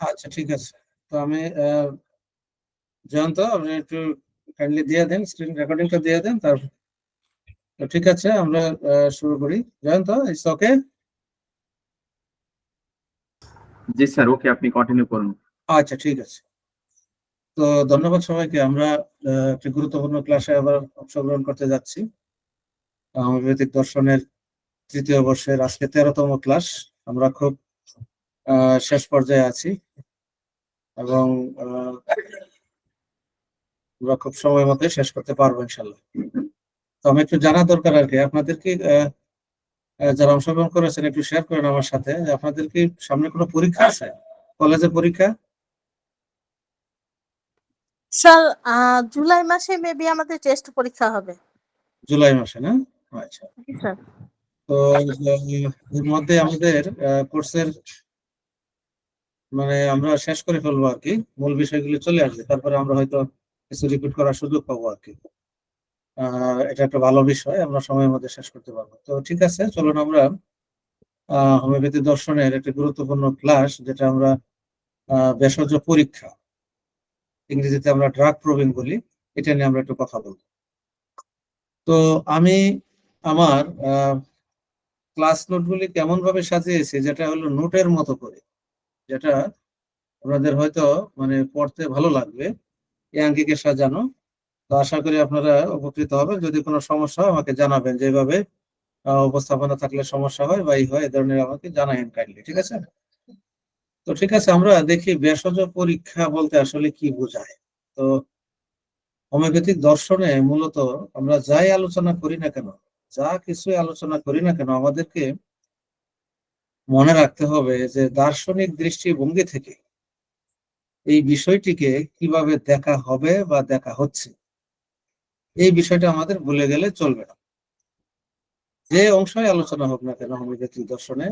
আচ্ছা ঠিক আছে। তো আমি জয়ন্ত আপনি একটু কাইন্ডলি দিয়ে দেন স্ক্রিন রেকর্ডিংটা দিয়ে দেন তার তো ঠিক আছে আমরা শুরু করি। Jayanta it's okay ji sir okay আপনি কন্টিনিউ করুন। আচ্ছা ঠিক আছে। তো ধন্যবাদ সবাইকে আমরা একটি গুরুত্বপূর্ণ ক্লাসে আবার অংশগ্রহণ করতে যাচ্ছি। হোমিওপ্যাথিক দর্শনের তৃতীয় বর্ষের আজকে তেরোতম ক্লাস আমরা খুব শেষ পর্যায়ে আছি। এবং আমরা খুব সময় মতো শেষ করতে পারব ইনশাল্লাহ তো আমি একটু জানা দরকার আর কি আপনাদের কি যারা অংশগ্রহণ করেছেন একটু শেয়ার করেন আমার সাথে। আপনাদের কি সামনে কোনো পরীক্ষা আছে? কলেজে পরীক্ষা? স্যার জুলাই মাসে মেবি আমাদের টেস্ট পরীক্ষা হবে। জুলাই মাসে না? আচ্ছা। তো এর মধ্যে আমাদের কোর্সের মানে আমরা শেষ করে ফেলব আর কি। মূল বিষয়গুলো চলে আসবে তারপরে আমরা হয়তো কিছু রিপিট করার সুযোগ পাবো আর কি। এটা একটা ভালো বিষয়, আমরা সময়ের মধ্যে শেষ করতে পারব। তো ঠিক আছে, চলুন আমরা হোমিওপ্যাথি দর্শনের একটি গুরুত্বপূর্ণ ক্লাস যেটা আমরা ভেষজ পরীক্ষা, ইংরেজিতে আমরা ড্রাগ প্রবিং বলি, এটা নিয়ে আমরা একটু কথা বলব। তো আমি আমার ক্লাস নোটগুলি কেমন ভাবে সাজিয়েছি, যেটা হলো নোটের মতো করে। যেটা আপনাদের হয়তো মানে পড়তে ভালো লাগবে, এই আঙ্গিকে সাজানো। তো আশা করি আপনারা উপকৃত হবেন। যদি কোনো সমস্যা হয়, আমাকে জানাবেন যেভাবে উপস্থাপনা থাকলে সমস্যা হয় বা এই হয়, এ ধরনের আমাকে জানাবেন কাইন্ডলি ঠিক আছে? তো ঠিক আছে, আমরা দেখি ভেষজ পরীক্ষা বলতে আসলে কি বোঝায়। তো হোমিওপ্যাথিক দর্শনে মূলত আমরা যাই আলোচনা করি না কেন, যা কিছু আলোচনা করি না কেন, আমাদেরকে মনে রাখতে হবে যে দার্শনিক দৃষ্টিভঙ্গি থেকে এই বিষয়টিকে কীভাবে দেখা হবে বা দেখা হচ্ছে, এই বিষয়টা আমাদের ভুলে গেলে চলবে না। যে অংশই আলোচনা হোক না কেন হোমিওপ্যাথিক দর্শনে,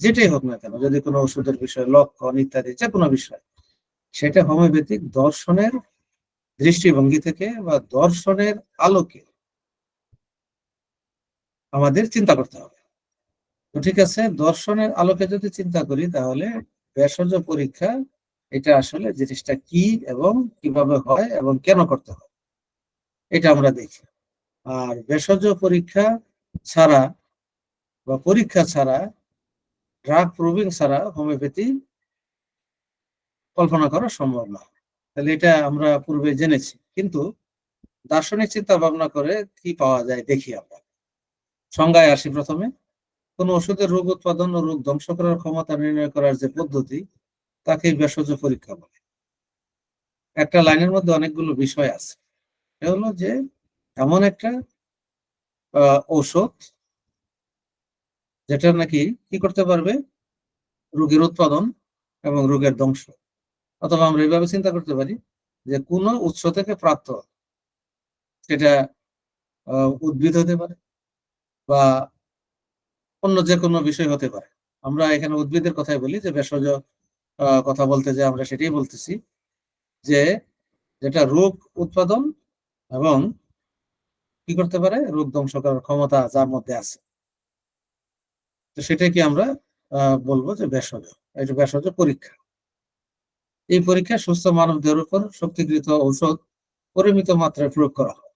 যেটাই হোক না কেন, যদি কোনো ওষুধের বিষয়, লক্ষণ ইত্যাদি, যে কোনো বিষয়, সেটা হোমিওপ্যাথিক দর্শনের দৃষ্টিভঙ্গি থেকে বা দর্শনের আলোকে আমাদের চিন্তা করতে হবে। তো ঠিক আছে, দর্শনের আলোকে যদি চিন্তা করি তাহলে ভেষজ পরীক্ষা এটা আসলে জিনিসটা কি এবং কীভাবে হয় এবং কেন করতে হয়, এটা আমরা দেখি। আর ভেষজ পরীক্ষা ছাড়া বা পরীক্ষা ছাড়া ড্রাগ প্রুভিং ছাড়া হোমিওপ্যাথি কল্পনা করা সম্ভব না। তাহলে এটা আমরা পূর্বে জেনেছি, কিন্তু দার্শনিক চিন্তা ভাবনা করে কি পাওয়া যায় দেখি আমরা। সংজ্ঞায় আসি প্রথমে। কোন ওষুধের রোগ উৎপাদন ও রোগ ধ্বংস করার ক্ষমতা নির্ণয় করার যে পদ্ধতি তাকে ভেষজ পরীক্ষা বলে। একটা লাইনের মধ্যে অনেকগুলো বিষয় আছে। এটা হলো যে, এমন একটা ঔষধ যেটা নাকি কি করতে পারবে? রোগের উৎপাদন এবং রোগের ধ্বংস। অথবা আমরা এইভাবে চিন্তা করতে পারি যে, কোন উৎস থেকে প্রাপ্ত সেটা উদ্ভিদ হতে পারে বা অন্য যে কোনো বিষয় হতে পারে। আমরা এখানে উদ্ভিদের কথাই বলি যে ভেষজ কথা বলতে যে আমরা সেটাই বলতেছি যে যেটা রোগ উৎপাদন এবং কি করতে পারে? রোগ ধ্বংস করার ক্ষমতা যার মধ্যে আছে। তো সেটাই কি আমরা বলব যে ভেষজ। এটা ভেষজ পরীক্ষা। এই পরীক্ষা সুস্থ মানব দেহের উপর শক্তিকৃত ঔষধ পরিমিত মাত্রায় প্রয়োগ করা হয়।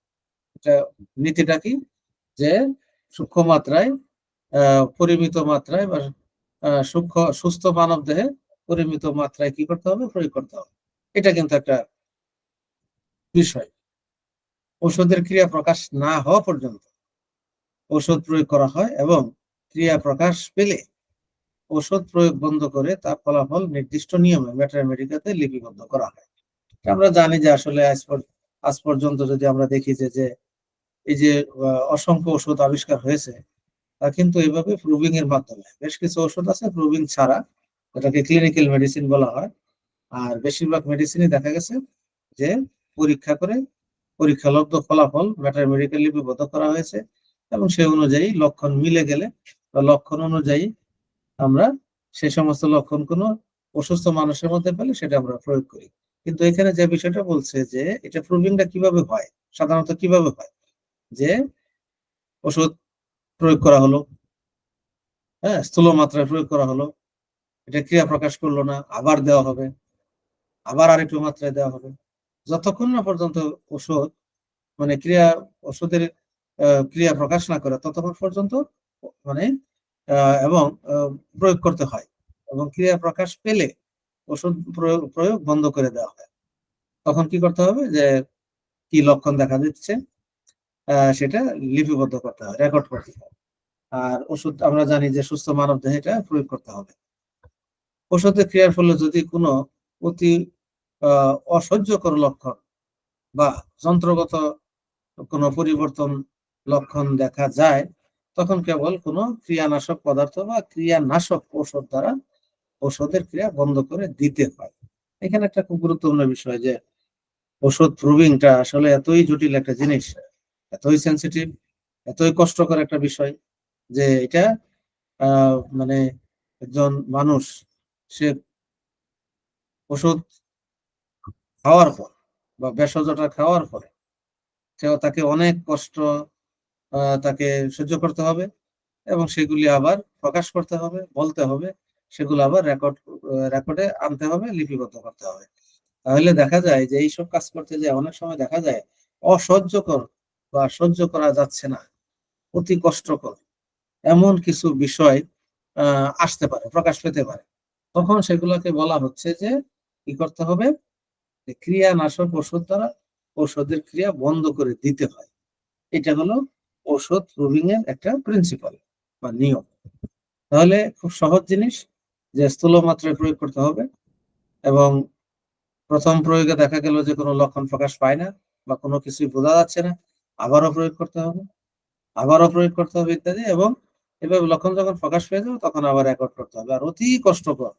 এটা নীতিটা কি? যে সূক্ষ্ম মাত্রায় পরিমিত মাত্রায় বা সূক্ষ্ম, সুস্থ মানব দেহে পরিমিত মাত্রায় কি করতে হবে? প্রয়োগ করতে হবে। এটা কিন্তু একটা বিষয়। ঔষধের ক্রিয়া প্রকাশ না হওয়া পর্যন্ত ঔষধ প্রয়োগ করা হয় এবং ক্রিয়া প্রকাশ পেলে ঔষধ প্রয়োগ বন্ধ করে তার ফলাফল নির্দিষ্ট নিয়মে ম্যাটারমেডিকাতে লিপিবদ্ধ করা হয়। আমরা জানি যে আসলে আজ পর- আজ পর্যন্ত যদি আমরা দেখি যে এই যে অসংখ্য ওষুধ আবিষ্কার হয়েছে কিন্তু এইভাবে প্রুভিং এর মাধ্যমে। বেশ কিছু ওষুধ আছে প্রুভিং ছাড়া, এটাকে ক্লিনিক্যাল মেডিসিন বলা হয়। আর বেশিরভাগ মেডিসিনই দেখা গেছে যে পরীক্ষা করে পরীক্ষালব্ধ ফলাফল ম্যাটার মেডিকেল লিপিবদ্ধ করা হয়েছে এবং সেই অনুযায়ী লক্ষণ মিলে গেলে বা লক্ষণ অনুযায়ী আমরা সেই সমস্ত লক্ষণ কোনো অসুস্থ মানুষের মধ্যে পেলে সেটা আমরা প্রয়োগ করি। কিন্তু এখানে যে বিষয়টা বলছে যে এটা প্রুভিংটা কীভাবে হয়, সাধারণত কীভাবে হয়? যে ওষুধ প্রয়োগ করা হলো। হ্যাঁ স্থূল মাত্রায় প্রয়োগ করা হলো। এটা ক্রিয়া প্রকাশ করল না, আবার দেওয়া হবে, আবার আরেকটু মাত্রায় দেওয়া হবে। যতক্ষণ না পর্যন্ত ওষুধ মানে ক্রিয়া ওষুধের ক্রিয়া প্রকাশ না করে, ততক্ষণ পর্যন্ত মানে এবং প্রয়োগ করতে হয় এবং ক্রিয়া প্রকাশ পেলে ওষুধ প্রয়োগ বন্ধ করে দেওয়া হয়। তখন কি করতে হবে যে, কি লক্ষণ দেখা দিচ্ছে? সেটা লিপিবদ্ধ করতে হয় রেকর্ড করতে হয় আর ওষুধ, আমরা জানি যে সুস্থ মানব দেহে এটা প্রয়োগ করতে হবে। ওষুধের ক্রিয়ার ফলে যদি কোনো অতি অসহ্যকর লক্ষণ বা যন্ত্রগত কোনো পরিবর্তন লক্ষণ দেখা যায়, তখন কেবল কোনো ক্রিয়ানাশক পদার্থ বা ক্রিয়ানাশক ঔষধ দ্বারা ওষুধের ক্রিয়া বন্ধ করে দিতে হয়। এখানে একটা খুব গুরুত্বপূর্ণ বিষয় যে ওষুধ প্রুভিংটা আসলে এতই জটিল একটা জিনিস এতই সেন্সিটিভ এতই কষ্টকর একটা বিষয় যে এটা মানে একজন মানুষ, সে ওষুধ খাওয়ার পর বা ভেষজটা খাওয়ার পরে সে- তাকে অনেক কষ্ট তাকে সহ্য করতে হবে এবং সেগুলি আবার প্রকাশ করতে হবে, বলতে হবে, সেগুলো আবার রেকর্ড রেকর্ডে আনতে হবে, লিপিবদ্ধ করতে হবে। তাহলে দেখা যায় যে এইসব কাজ করতে যে অনেক সময় দেখা যায় অসহ্যকর বা সহ্য করা যাচ্ছে না। অতি কষ্টকর। এমন কিছু বিষয় আসতে পারে, প্রকাশ পেতে পারে। তখন সেগুলোকে বলা হচ্ছে যে, কি করতে হবে? ক্রিয়া নাশক ওষুধ দ্বারা ঔষধের ক্রিয়া বন্ধ করে দিতে হয়। এটা হলো ওষুধ প্রুভিং এর একটা প্রিন্সিপাল বা নিয়ম। তাহলে খুব সহজ জিনিস যে স্থূল মাত্রায় প্রয়োগ করতে হবে এবং প্রথম প্রয়োগে দেখা গেল যে কোনো লক্ষণ প্রকাশ পায় না বা কোনো কিছুই বোঝা যাচ্ছে না। আবারও প্রয়োগ করতে হবে। আবারও প্রয়োগ করতে হবে ইত্যাদি এবং এভাবে লক্ষণ যখন প্রকাশ পেয়ে যাবে তখন আবার রেকর্ড করতে হবে। আর অতি কষ্টকর,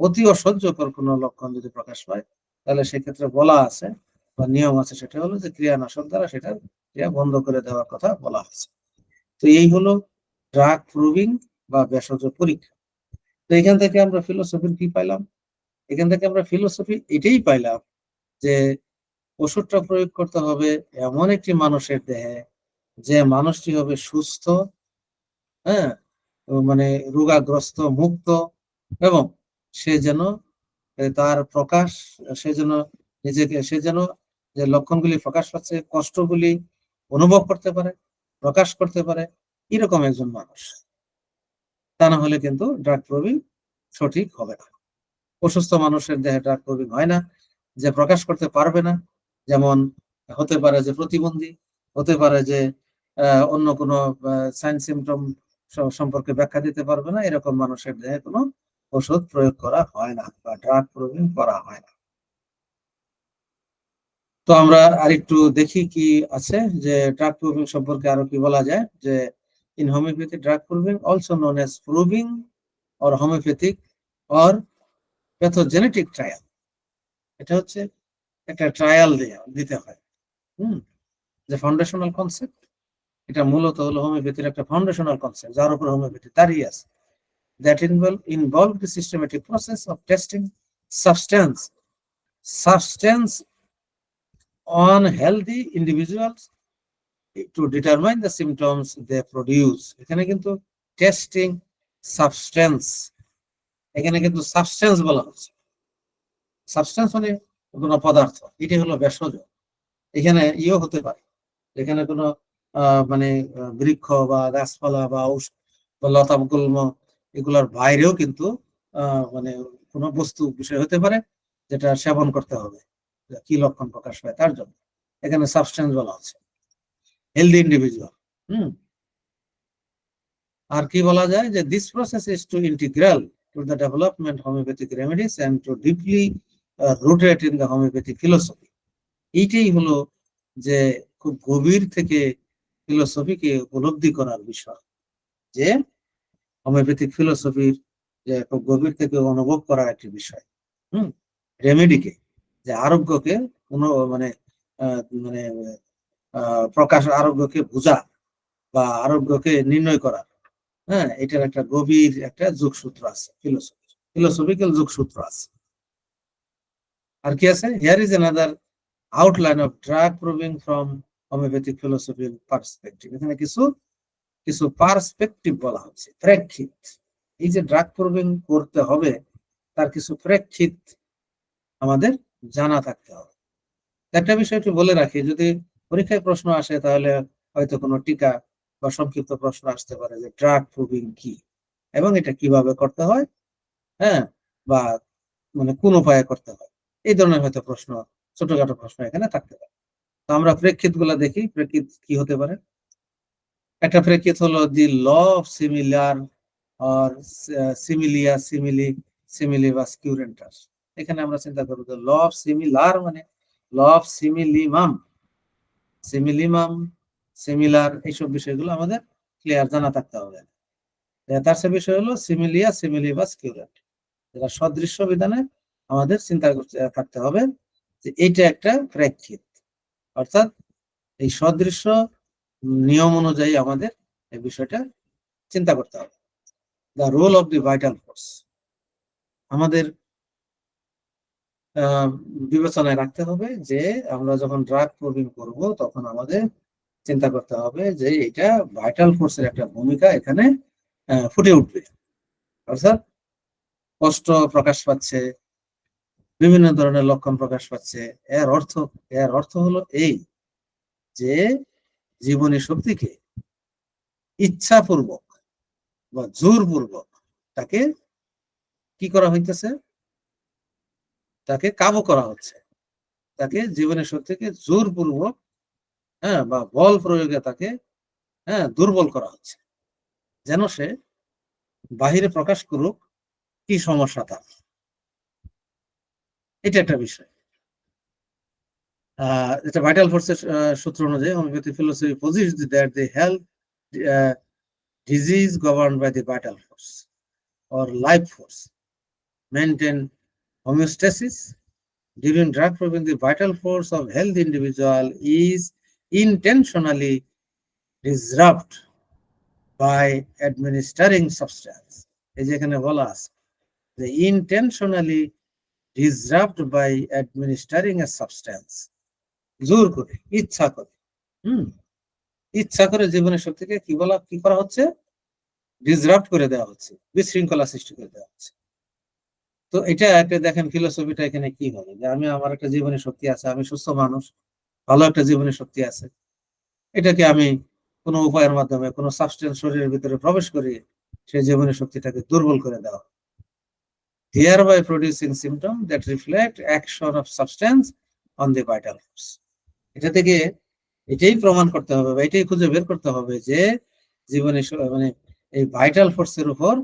অতি অসহ্যকর কোনো লক্ষণ যদি প্রকাশ পায়, তাহলে সেক্ষেত্রে বলা আছে বা নিয়ম আছে সেটা হলো যে ক্রিয়া ক্রিয়ানাশক দ্বারা সেটা ক্রিয়া বন্ধ করে দেওয়ার কথা বলা হয়েছে তো এই হলো ড্রাগ প্রুভিং বা ভেষজ পরীক্ষা। তো এখান থেকে আমরা ফিলোসফির কি পাইলাম? এখান থেকে আমরা ফিলোসফি এটাই পাইলাম যে ওষুধটা প্রয়োগ করতে হবে এমন একটি মানুষের দেহে যে মানুষটি হবে সুস্থ হ্যাঁ? মানে রোগাগ্রস্ত, মুক্ত এবং সে যেন তার প্রকাশ, সে যেন নিজেকে, সে যেন যে লক্ষণগুলি প্রকাশ পাচ্ছে, কষ্টগুলি অনুভব করতে পারে, প্রকাশ করতে পারে, এরকম একজন মানুষ। তা না হলে কিন্তু ড্রাগ প্রবীণ সঠিক হবে না। অসুস্থ মানুষের দেহে ড্রাগ প্রবীণ হয় না, যে প্রকাশ করতে পারবে না যেমন হতে পারে যে প্রতিবন্ধী, হতে পারে যে অন্য কোনো সাইন সিমটম সম্পর্কে ব্যাখ্যা দিতে পারবে না। এরকম মানুষের দেহে কোনো ওষুধ প্রয়োগ করা হয় না বা ড্রাগ প্রবীণ করা হয় না। তো আমরা আরেকটু দেখি কি আছে যে ড্রাগ প্রুভিং সম্পর্কে আরও কি বলা যায় যে in homeopathy drug proving also known as proving or homeopathic or pathogenetic trial এটা হচ্ছে একটা ট্রায়াল দিতে হয়। হুম, যে ফাউন্ডেশনাল কনসেপ্ট এটা মূলত হলো হোমিওপ্যাথির একটা ফাউন্ডেশনাল কনসেপ্ট যার উপর হোমিওপ্যাথি দাঁড়িয়ে আছে। That involve involve the systematic process of testing substance substance on healthy individuals to determine the symptoms they produce এখানে কিন্তু টেস্টিং সাবস্টেন্স এখানে কিন্তু সাবস্টেন্স বলা হচ্ছে। সাবস্টেন্স মানে কোনো পদার্থ এটি হলো ভেষজ। এখানে ইও হতে পারে। এখানে কোনো মানে বৃক্ষ বা গাছপালা বা বা লতা গুল্ম এগুলোর বাইরেও কিন্তু মানে কোনো বস্তু বিষয় হতে পারে যেটা সেবন করতে হবে। কি লক্ষণ প্রকাশ পায় তার জন্য। এখানে সাবস্টেন্স বলা হচ্ছে হেলদি ইন্ডিভিজুয়াল হুম? আর কি বলা যায় যে this process is to integral to the development homeopathic remedies and to deeply rooted in the homeopathic philosophy এইটাই হলো যে খুব গভীর থেকে ফিলোসফিকে উপলব্ধি করার বিষয়। যে হোমিওপ্যাথিক ফিলোসফির যে খুব গভীর থেকে অনুভব করার একটি বিষয়। হুম? রেমেডিকে যে আরোগ্যকে কোনো মানে মানে প্রকাশ, আরোগ্যকে বোঝা বা আরোগ্যকে নির্ণয় করা। হ্যাঁ? এটার একটা গভীর একটা যোগসূত্র আছে ফিলোসফি ফিলোসফিক্যাল যোগসূত্র আছে। আর কি আছে? Here is another outline of drug proving from homeopathic ফিলোসফির perspective এখানে কিছু কিছু পার্সপেক্টিভ বলা হচ্ছে। প্রেক্ষিত। এই যে ড্রাগ প্রুভিং করতে হবে, তার কিছু প্রেক্ষিত আমাদের জানা থাকতে হবে। একটা বিষয় একটু বলে রাখি, যদি পরীক্ষায় প্রশ্ন আসে, তাহলে হয়তো কোনো টিকা বা সংক্ষিপ্ত প্রশ্ন আসতে পারে যে ড্রাগ প্রুভিং কি এবং এটা কীভাবে করতে হয় হ্যাঁ? বা মানে কোন উপায়ে করতে হয়। এই ধরনের হয়তো প্রশ্ন, ছোটখাটো প্রশ্ন এখানে থাকতে পারে। তো আমরা প্রেক্ষিতগুলা দেখি, প্রেক্ষিত কি হতে পারে? একটা প্রেক্ষিত হলো দি ল অফ সিমিলার আর সিমিলিয়া, সিমিলি সিমিলি বা স্কিউরেন্টাস এখানে আমরা চিন্তা করব ল অফ সিমিলার মানে ল অফ সিমিলিমাম। সিমিলিমাম, সিমিলার এইসব বিষয়গুলো আমাদের ক্লিয়ার জানা থাকতে হবে। তার সে বিষয় হলো সিমিলিয়া সিমিলি বা স্কিউরেন্ট যেটা সদৃশ্য বিধানে আমাদের চিন্তা করতে, থাকতে হবে যে এটা একটা প্রেক্ষিত। অর্থাৎ এই সদৃশ্য নিয়ম অনুযায়ী আমাদের এই বিষয়টা চিন্তা করতে হবে। The role of the vital force আমাদের বিবেচনায় রাখতে হবে যে আমরা যখন ড্রাগ প্রবিং করব তখন আমাদের চিন্তা করতে হবে যে এটা ভাইটাল ফোর্সের একটা ভূমিকা এখানে ফুটে উঠবে। অর্থাৎ কষ্ট প্রকাশ পাচ্ছে বিভিন্ন ধরনের লক্ষণ প্রকাশ পাচ্ছে। এর অর্থ এর অর্থ হলো এই যে জীবনী শক্তিকে ইচ্ছাপূর্বক বা জোরপূর্বক তাকে কি করা হইতেছে? তাকে কাবু করা হচ্ছে। তাকে জীবনের শক্তিকে জোরপূর্বক হ্যাঁ বা বল প্রয়োগে তাকে হ্যাঁ দুর্বল করা হচ্ছে। যেন সে বাহিরে প্রকাশ করুক, কি সমস্যা তার? এটা একটা বিষয় এটা ভাইটাল ফোর্সের সূত্র অনুযায়ী homeopathy philosophy posits that the health disease governed by the vital force or life force maintain homeostasis during drug proven the vital force of healthy individual is intentionally disrupt by administering substance এই যে এখানে বলা আছে যে intentionally disrupt by administering a substance জোর করে, ইচ্ছা করে। হুম। ইচ্ছা করে জীবনের শক্তিকে কি বলা, কি করা হচ্ছে? ডিসরাপ্ট করে দেওয়া হচ্ছে, বিশৃঙ্খলা সৃষ্টি করে দেওয়া হচ্ছে। তো এটা একটা দেখেন ফিলোসফিটা এখানে কি হবে যে আমি, আমার একটা জীবনের শক্তি আছে, আমি সুস্থ মানুষ, ভালো একটা জীবনের শক্তি আছে। এটাকে আমি কোনো উপায়ের মাধ্যমে, কোনো সাবস্টেন্স শরীরের ভিতরে প্রবেশ করিয়ে সেই জীবনের শক্তিটাকে দুর্বল করে দেওয়া। Hereby producing symptom that reflect action of substance on the vital force. এটা থেকে এটাই প্রমাণ করতে হবে বা এটাই খুঁজে বের করতে হবে যে জীবনে মানে এই ভাইটাল ফোর্সের উপর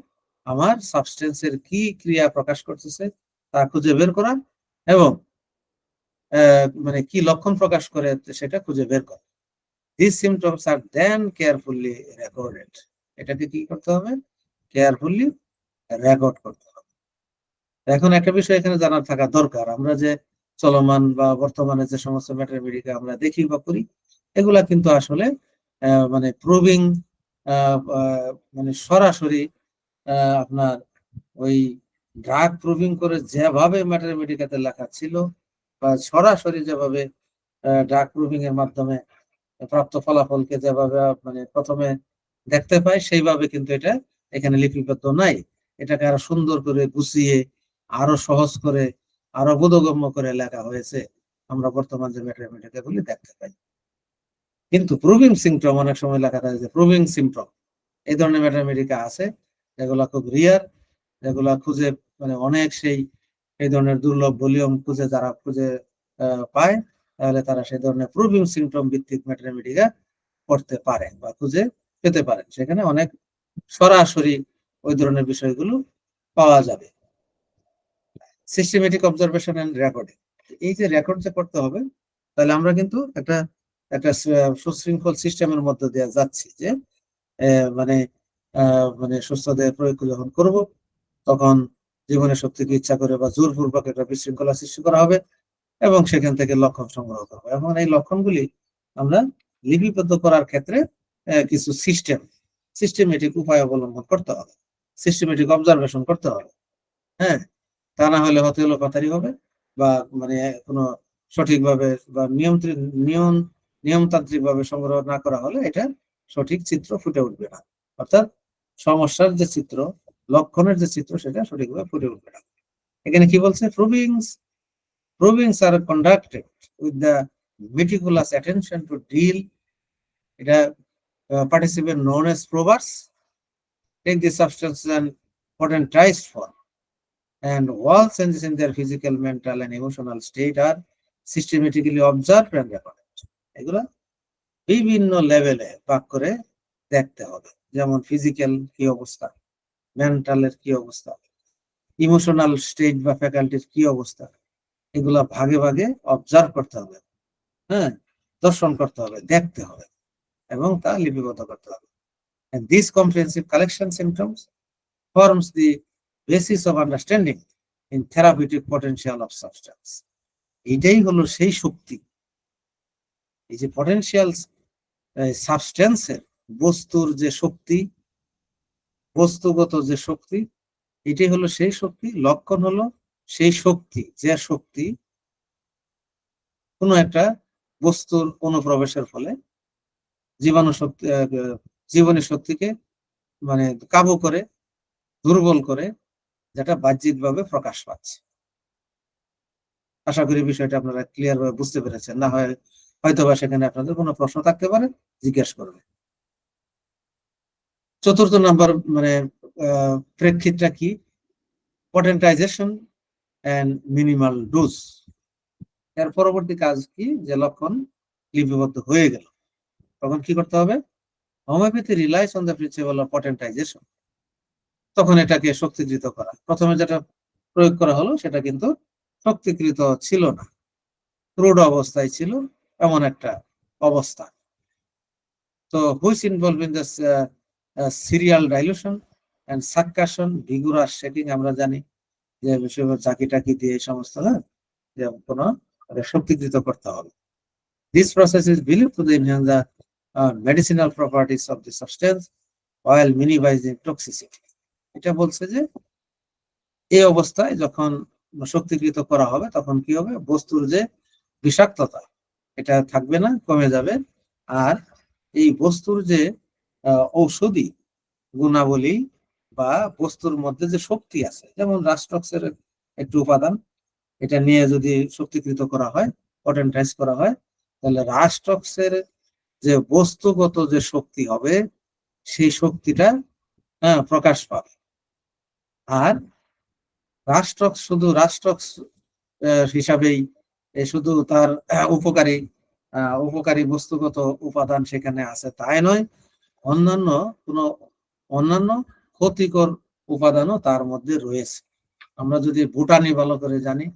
আমার সাবস্টেন্সের কি ক্রিয়া প্রকাশ করতেছে তা খুঁজে বের করা এবং মানে কি লক্ষণ প্রকাশ করে সেটা খুঁজে বের করা। This symptoms are then carefully recorded এটাকে কি করতে হবে? কেয়ারফুলি রেকর্ড করতে হবে। এখন একটা বিষয় এখানে জানার থাকা দরকার। আমরা যে চলমান বা বর্তমানে যে সমস্ত ম্যাটারমেডিকা আমরা দেখি বা করি, এগুলা কিন্তু আসলে মানে প্রুভিং মানে সরাসরি আপনার ওই ড্রাগ প্রুভিং করে যেভাবে ম্যাটার ম্যাটারমেডিকাতে লেখা ছিল বা সরাসরি যেভাবে ড্রাগ প্রুভিং এর মাধ্যমে প্রাপ্ত ফলাফলকে যেভাবে মানে প্রথমে দেখতে পাই, সেইভাবে কিন্তু এটা এখানে লিপিবদ্ধ নাই। এটাকে আরও সুন্দর করে গুছিয়ে আরও সহজ করে, আরও বোধগম্য করে লেখা হয়েছে। আমরা বর্তমান যে ম্যাটারমেডিকা গুলি দেখতে পাই। কিন্তু প্রুভিং সিমটম, অনেক সময় লেখা থাকে প্রুভিং সিমটম। এই ধরনের ম্যাটারমেডিকা আছে, যেগুলা খুব রিয়ার যেগুলা খুঁজে মানে অনেক সেই, এই ধরনের দুর্লভ ভলিউম খুঁজে, যারা খুঁজে পায়, তাহলে তারা সেই ধরনের প্রুভিং সিমটম ভিত্তিক ম্যাটারমেডিকা করতে পারে বা খুঁজে পেতে পারেন। সেখানে অনেক সরাসরি ওই ধরনের বিষয়গুলো পাওয়া যাবে। সিস্টেমেটিক অবজারভেশন এন্ড রেকর্ডিং এই যে রেকর্ড যে করতে হবে, তাহলে আমরা কিন্তু একটা একটা সুশৃঙ্খল সিস্টেমের মধ্যে দিয়ে যাচ্ছি যে মানে মানে সুস্থ দেহের প্রয়োগ যখন করব, তখন জীবনের শক্তিকে ইচ্ছা করে বা জোরপূর্বক একটা বিশৃঙ্খলা সৃষ্টি করা হবে এবং সেখান থেকে লক্ষণ সংগ্রহ করব এবং এই লক্ষণগুলি আমরা লিপিবদ্ধ করার ক্ষেত্রে কিছু সিস্টেম সিস্টেমেটিক উপায় অবলম্বন করতে হবে। সিস্টেমেটিক অবজারভেশন করতে হবে। হ্যাঁ? তা না হলে হতে হলো কথারই হবে বা মানে কোনো সঠিকভাবে বা নিয়ন্ত্রিত নিয়ম নিয়মতান্ত্রিক ভাবে সংগ্রহ না করা হলে এটা সঠিক চিত্র ফুটে উঠবে না। অর্থাৎ সমস্যার যে চিত্র, লক্ষণের যে চিত্র, সেটা সঠিকভাবে ফুটে উঠবে না। এখানে কি বলছে? Provings provings are conducted with the meticulous attention to deal. এটা participant known as probers. Take the substance and potentized form and all changes in their physical mental and emotional state are systematically observed and recorded এগুলো বিভিন্ন লেভেলে ভাগ করে দেখতে হবে যেমন physical কি অবস্থা মেন্টালের কি অবস্থা ইমোশনাল স্টেট বা ফ্যাকাল্টির কি অবস্থা এগুলা ভাগে ভাগে অবজার্ভ করতে হবে হ্যাঁ দর্শন করতে হবে দেখতে হবে এবং তা লিপিবদ্ধ করতে হবে and this comprehensive collection symptoms forms the of understanding in therapeutic potential of substance. এটাই হলো সেই শক্তি। এই যে পটেনশিয়াল সাবস্টেন্সের বস্তুর যে শক্তি বস্তুগত যে শক্তি এটাই হলো সেই শক্তি। লক্ষণ হলো সেই শক্তি যে শক্তি কোনো একটা বস্তুর অনুপ্রবেশের ফলে জীবাণু শক্তি আহ, জীবনী শক্তিকে মানে কাবু করে দুর্বল করে যেটা বাহ্যিকভাবে প্রকাশ পাচ্ছে। আশা করি বিষয়টা আপনারা ক্লিয়ার ভাবে বুঝতে পেরেছেন। না হয় হয়তো বা সেখানে আপনাদের কোনো প্রশ্ন থাকতে পারে, জিজ্ঞেস করবে চতুর্থ নাম্বার মানে প্রেক্ষিতটা কি? পটেন্টাইজেশন অ্যান্ড মিনিমাল ডোজ এর পরবর্তী কাজ কি? যে লক্ষণ লিপিবদ্ধ হয়ে গেল। তখন কি করতে হবে? Homeopathy relies on the principle of potentization তখন এটাকে শক্তিকৃত করা। প্রথমে যেটা প্রয়োগ করা হলো সেটা কিন্তু শক্তিকৃত ছিল না। ক্রুড অবস্থায় ছিল এমন একটা অবস্থা। তো which involve in the serial dilution and succussion vigorous shaking আমরা জানি যে বিষয় চাকি টাকি দিয়ে এই সমস্ত না যে কোনো শক্তিকৃত করতে হবে। This process is believe to the uh, medicinal properties of the substance while minimizing toxicity এটা বলছে যে এই অবস্থায় যখন শক্তিকৃত করা হবে তখন কি হবে? বস্তুর যে বিষাক্ততা এটা থাকবে না কমে যাবে। আর এই বস্তুর যে ঔষধি গুণাবলী বা বস্তুর মধ্যে যে শক্তি আছে যেমন রাস্টক্সের একটি উপাদান এটা নিয়ে যদি শক্তিকৃত করা হয় পটেন্টাইজ করা হয় তাহলে রাস্টক্সের যে বস্তুগত যে শক্তি হবে সেই শক্তিটা হ্যাঁ, প্রকাশ পাবে। আর রাষ্ট্রক্স শুধু রাষ্ট্রক্স আহ, হিসাবেই শুধু তার উপকারী উপকারী বস্তুগত উপাদান সেখানে আছে। তাই নয় অন্যান্য কোনো অন্যান্য ক্ষতিকর উপাদানও তার মধ্যে রয়েছে। আমরা যদি ভুটানি ভালো করে জানি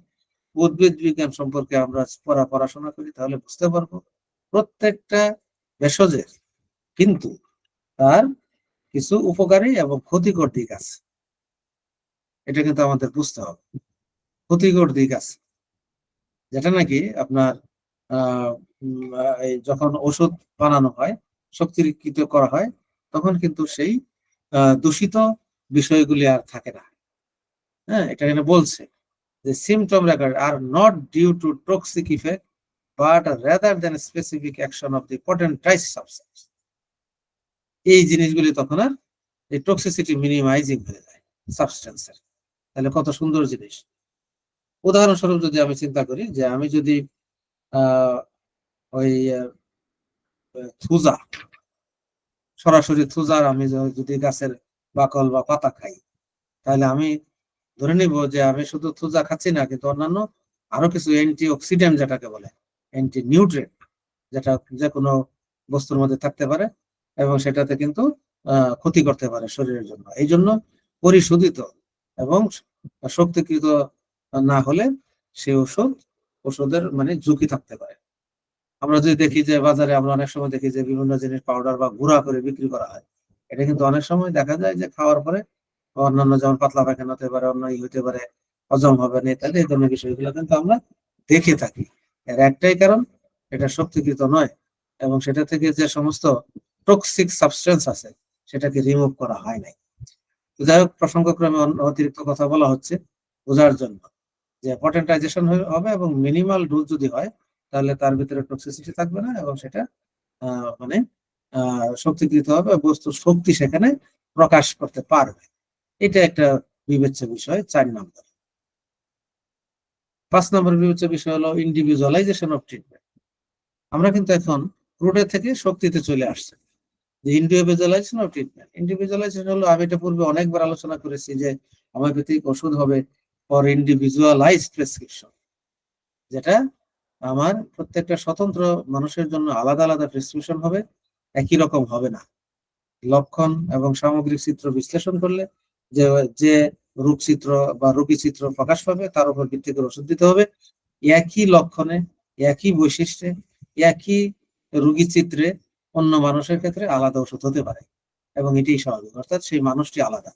উদ্ভিদ বিজ্ঞান সম্পর্কে আমরা পড়া পড়াশোনা করি তাহলে বুঝতে পারব প্রত্যেকটা ভেষজের কিন্তু তার কিছু উপকারী এবং ক্ষতিকর দিক আছে। এটা কিন্তু আমাদের বুঝতে হবে। ক্ষতিকর দিক আছে। যেটা নাকি আপনার যখন ওষুধ বানানো হয়, শক্তিকৃত করা হয়, তখন কিন্তু সেই দূষিত বিষয়গুলি আর থাকে না। হ্যাঁ এটা এখানে বলছে যে symptom record are not due to toxic effect, but rather than specific action of the potentized substance এই জিনিসগুলি তখন আর এই টক্সিসিটি মিনিমাইজিং হয়ে যায় সাবস্টেন্সের তাহলে কত সুন্দর জিনিস। উদাহরণস্বরূপ যদি আমি চিন্তা করি যে আমি যদি ওই থুজা, সরাসরি থুজার আমি যদি গাছের বাকল বা পাতা খাই, তাহলে আমি ধরে নিব যে আমি শুধু থুজা খাচ্ছি না, কিন্তু অন্যান্য আরও কিছু অ্যান্টি অক্সিডেন্ট যেটাকে বলে অ্যান্টি নিউট্রেন্ট যেটা যে কোনো বস্তুর মধ্যে থাকতে পারে এবং সেটাতে কিন্তু ক্ষতি করতে পারে শরীরের জন্য। এই জন্য পরিশোধিত এবং শক্তিকৃত না হলে সেই ওষুধ ওষুধের মানে ঝুঁকি থাকতে পারে। আমরা যদি দেখি যে বাজারে আমরা অনেক সময় দেখি যে বিভিন্ন জিনিস পাউডার বা গুঁড়া করে বিক্রি করা হয়, এটা কিন্তু অনেক সময় দেখা যায় যে খাওয়ার পরে অন্যান্য যেমন পাতলা পায়খানা হতে পারে, অন্য ই হতে পারে, হজম হবে না, ইত্যাদি, এই ধরনের বিষয়গুলো কিন্তু আমরা দেখে থাকি। এর একটাই কারণ, এটা শক্তিকৃত নয় এবং সেটা থেকে যে সমস্ত টক্সিক সাবস্টেন্স আছে, সেটাকে রিমুভ করা হয় নাই। যাই হোক, প্রসঙ্গক্রমে অতিরিক্ত কথা বলা হচ্ছে বোঝার জন্য যে পটেন্টাইজেশন হবে এবং মিনিমাল ডোজ যদি হয়, তাহলে তার ভিতরে টক্সিসিটি থাকবে না এবং সেটা মানে শক্তিকৃত হবে বস্তুর শক্তি সেখানে প্রকাশ করতে পারবে। এটা একটা বিবেচ্য বিষয় চার নম্বর। পাঁচ নম্বর বিবেচ্য বিষয় হলো ইন্ডিভিজুয়ালাইজেশন অফ ট্রিটমেন্ট আমরা কিন্তু এখন রুটে থেকে শক্তিতে চলে আসছে। যে ইন্ডিভিজুয়ালাইজেশন অফ ট্রিটমেন্ট ইন্ডিভিজুয়ালাইজেশন হলো, আমি এটা পূর্বে অনেকবার আলোচনা করেছি যে হোমিওপ্যাথিক ওষুধ হবে ফর ইন্ডিভিজুয়ালাইজ প্রেসক্রিপশন যেটা আমার প্রত্যেকটা স্বতন্ত্র মানুষের জন্য আলাদা আলাদা প্রেসক্রিপশন হবে, একই রকম হবে না। লক্ষণ এবং সামগ্রিক চিত্র বিশ্লেষণ করলে যে যে রূপ চিত্র বা রোগী চিত্র প্রকাশ পাবে, তার উপর ভিত্তি করে ওষুধ দিতে হবে। একই লক্ষণে, একই বৈশিষ্ট্যে, একই রোগী চিত্রে অন্য মানুষের ক্ষেত্রে আলাদা ওষুধ হতে পারে এবং এটি স্বাভাবিক। অর্থাৎ সেই মানুষটি আলাদা।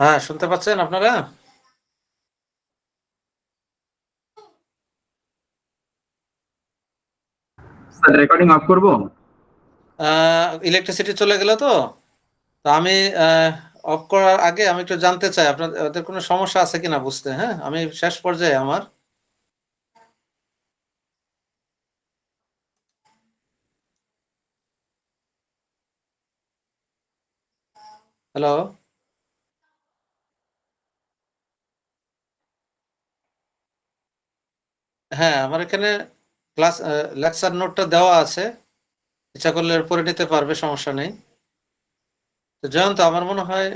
হ্যাঁ শুনতে পাচ্ছেন আপনারা? স্যার রেকর্ডিং অফ করব? ইলেকট্রিসিটি চলে গেল তো? তো আমি অফ করার আগে আমি একটু জানতে চাই আপনাদের কোনো সমস্যা আছে কিনা বুঝতে হ্যাঁ? আমি শেষ পর্যায়ে আমার। হ্যালো? হ্যাঁ আমার এখানে ক্লাস লেকচার নোটটা দেওয়া আছে। ইচ্ছা করলে পরে নিতে পারবে, সমস্যা নেই। তো জয়ন্ত, আমার মনে হয়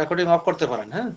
রেকর্ডিং অফ করতে পারেন হ্যাঁ?